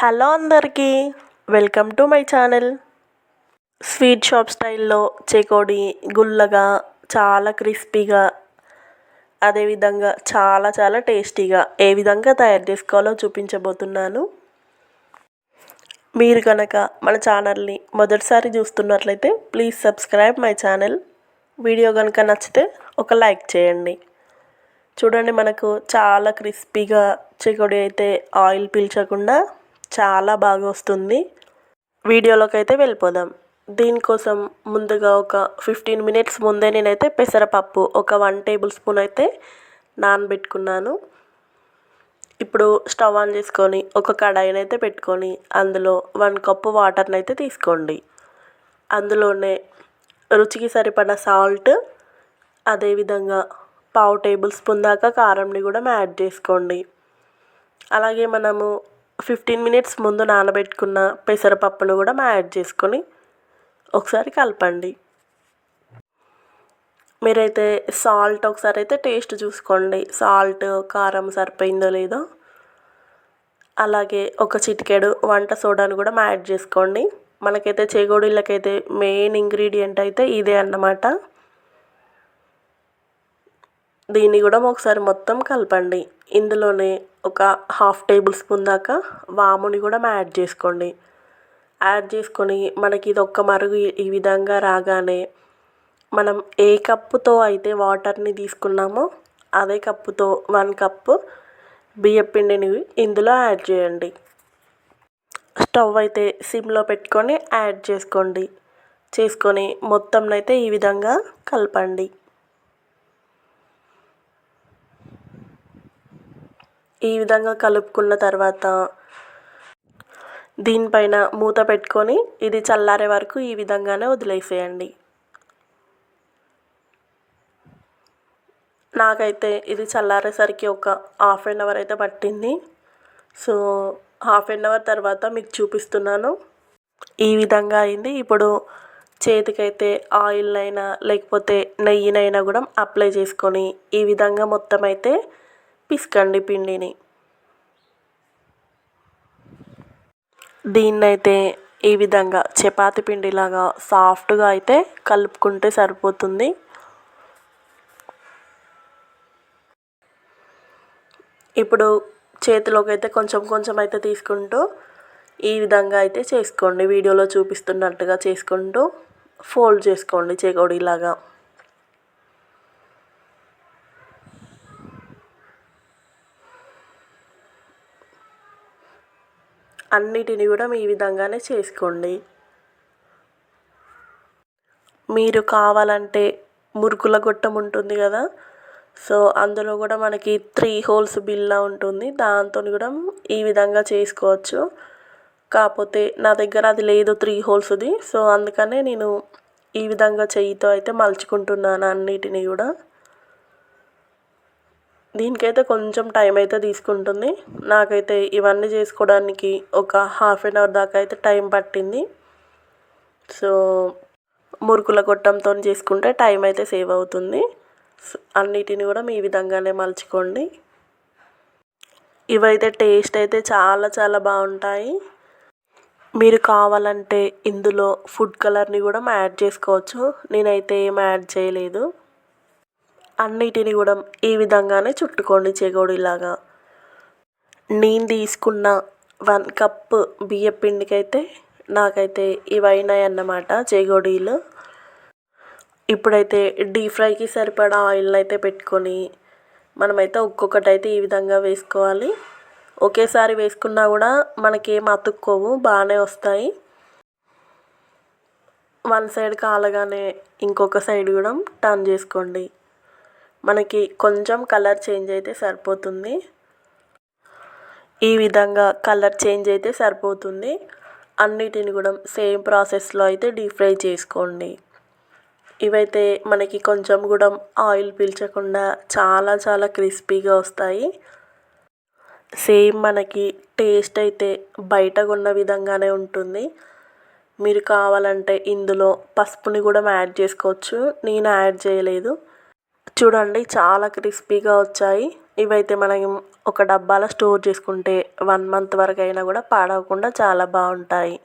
Hello అందరికీ welcome to my channel. Sweet shop స్టైల్లో చెకోడి గుల్లగా చాలా క్రిస్పీగా అదేవిధంగా చాలా చాలా టేస్టీగా ఏ విధంగా తయారు చేసుకోవాలో చూపించబోతున్నాను. మీరు కనుక మన ఛానల్ని మొదటిసారి చూస్తున్నట్లయితే please subscribe my channel. Video కనుక నచ్చితే ఒక లైక్ చేయండి. చూడండి మనకు చాలా క్రిస్పీగా చెకోడి అయితే ఆయిల్ పీల్చకుండా చాలా బాగా వస్తుంది. వీడియోలోకి అయితే వెళ్ళిపోదాం. దీనికోసం ముందుగా ఒక ఫిఫ్టీన్ మినిట్స్ ముందే నేనైతే పెసరపప్పు ఒక వన్ టేబుల్ స్పూన్ అయితే నానబెట్టుకున్నాను. ఇప్పుడు స్టవ్ ఆన్ చేసుకొని ఒక కడాయిని అయితే పెట్టుకొని అందులో వన్ కప్పు వాటర్ని అయితే తీసుకోండి. అందులోనే రుచికి సరిపడ సాల్ట్ అదేవిధంగా పావు టేబుల్ స్పూన్ దాకా కారంని కూడా యాడ్ చేసుకోండి. అలాగే మనము ఫిఫ్టీన్ మినిట్స్ ముందు నానబెట్టుకున్న పెసరపప్పును కూడా యాడ్ చేసుకొని ఒకసారి కలపండి. మీరైతే సాల్ట్ ఒకసారి అయితే టేస్ట్ చూసుకోండి. సాల్ట్ కారం సరిపోయిందో లేదో. అలాగే ఒక చిటికెడు వంట సోడాను కూడా యాడ్ చేసుకోండి. మనకైతే చేగోడీలకైతే మెయిన్ ఇంగ్రీడియంట్ అయితే ఇదే అన్నమాట. దీన్ని కూడా ఒకసారి మొత్తం కలపండి. ఇందులోనే ఒక హాఫ్ టేబుల్ స్పూన్ దాకా వాముని కూడా యాడ్ చేసుకోండి. యాడ్ చేసుకొని మనకి ఇది ఒక్క మరుగు ఈ విధంగా రాగానే మనం ఏ కప్పుతో అయితే వాటర్ని తీసుకున్నామో అదే కప్పుతో వన్ కప్పు బియ్యపిండిని ఇందులో యాడ్ చేయండి. స్టవ్ అయితే సిమ్లో పెట్టుకొని యాడ్ చేసుకోండి. చేసుకొని మొత్తంనైతే ఈ విధంగా కలపండి. ఈ విధంగా కలుపుకున్న తర్వాత దీనిపైన మూత పెట్టుకొని ఇది చల్లారే వరకు ఈ విధంగానే వదిలేసేయండి. నాకైతే ఇది చల్లారేసరికి ఒక హాఫ్ అన్ అవర్ అయితే పట్టింది. సో హాఫ్ అన్ అవర్ తర్వాత మీకు చూపిస్తున్నాను. ఈ విధంగా అయింది. ఇప్పుడు చేతికైతే ఆయిల్ అయినా లేకపోతే నెయ్యినైనా కూడా అప్లై చేసుకొని ఈ విధంగా మొత్తం అయితే పిసకండి పిండిని. దీన్నైతే ఈ విధంగా చపాతి పిండిలాగా సాఫ్ట్గా అయితే కలుపుకుంటే సరిపోతుంది. ఇప్పుడు చేతిలోకి అయితే కొంచెం కొంచెం అయితే తీసుకుంటూ ఈ విధంగా అయితే చేసుకోండి. వీడియోలో చూపిస్తున్నట్టుగా చేసుకుంటూ ఫోల్డ్ చేసుకోండి చెకోడీలాగా. అన్నిటిని కూడా మీ విధంగానే చేసుకోండి. మీరు కావాలంటే మురుకుల గొట్టం ఉంటుంది కదా? సో అందులో కూడా మనకి త్రీ హోల్స్ బిల్లా ఉంటుంది. దాంతో కూడా ఈ విధంగా చేసుకోవచ్చు. కాకపోతే నా దగ్గర అది లేదు త్రీ హోల్స్ది సో అందుకనే నేను ఈ విధంగా చెయ్యితో అయితే మలుచుకుంటున్నాను అన్నిటిని కూడా. దీనికైతే కొంచెం టైం అయితే తీసుకుంటుంది. నాకైతే ఇవన్నీ చేసుకోవడానికి ఒక హాఫ్ అన్ అవర్ దాకా అయితే టైం పట్టింది. సో మురుకుల గొట్టంతో చేసుకుంటే టైం అయితే సేవ్ అవుతుంది. అన్నిటిని కూడా మీ విధంగానే మలుచుకోండి. ఇవైతే టేస్ట్ అయితే చాలా చాలా బాగుంటాయి. మీరు కావాలంటే ఇందులో ఫుడ్ కలర్ని కూడా యాడ్ చేసుకోవచ్చు. నేనైతే ఏం యాడ్ చేయలేదు. అన్నిటిని కూడా ఈ విధంగానే చుట్టుకోండి చెగోడిలాగా. నేను తీసుకున్న వన్ కప్ బియ్య పిండికైతే నాకైతే ఇవి అన్నమాట చెగోడీలు. ఇప్పుడైతే డీప్ ఫ్రైకి సరిపడా ఆయిల్ అయితే పెట్టుకొని మనమైతే ఒక్కొక్కటి అయితే ఈ విధంగా వేసుకోవాలి. ఒకేసారి వేసుకున్నా కూడా మనకేం అతుక్కోవు బాగానే వస్తాయి. వన్ సైడ్ కాలగానే ఇంకొక సైడ్ కూడా టర్న్ చేసుకోండి. మనకి కొంచెం కలర్ చేంజ్ అయితే సరిపోతుంది. ఈ విధంగా కలర్ చేంజ్ అయితే సరిపోతుంది. అన్నిటిని కూడా సేమ్ ప్రాసెస్లో అయితే డీప్ ఫ్రై చేసుకోండి. ఇవైతే మనకి కొంచెం కూడా ఆయిల్ పీల్చకుండా చాలా చాలా క్రిస్పీగా వస్తాయి. సేమ్ మనకి టేస్ట్ అయితే బయట ఉన్న విధంగానే ఉంటుంది. మీరు కావాలంటే ఇందులో పసుపుని కూడా యాడ్ చేసుకోవచ్చు. నేను యాడ్ చేయలేదు. చూడండి చాలా క్రిస్పీగా వచ్చాయి. ఇవైతే మనం ఒక డబ్బాలో స్టోర్ చేసుకుంటే వన్ మంత్ వరకు అయినా కూడా పాడవకుండా చాలా బాగుంటాయి.